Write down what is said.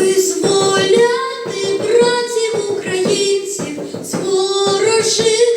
Визволяти братів українців з ворожих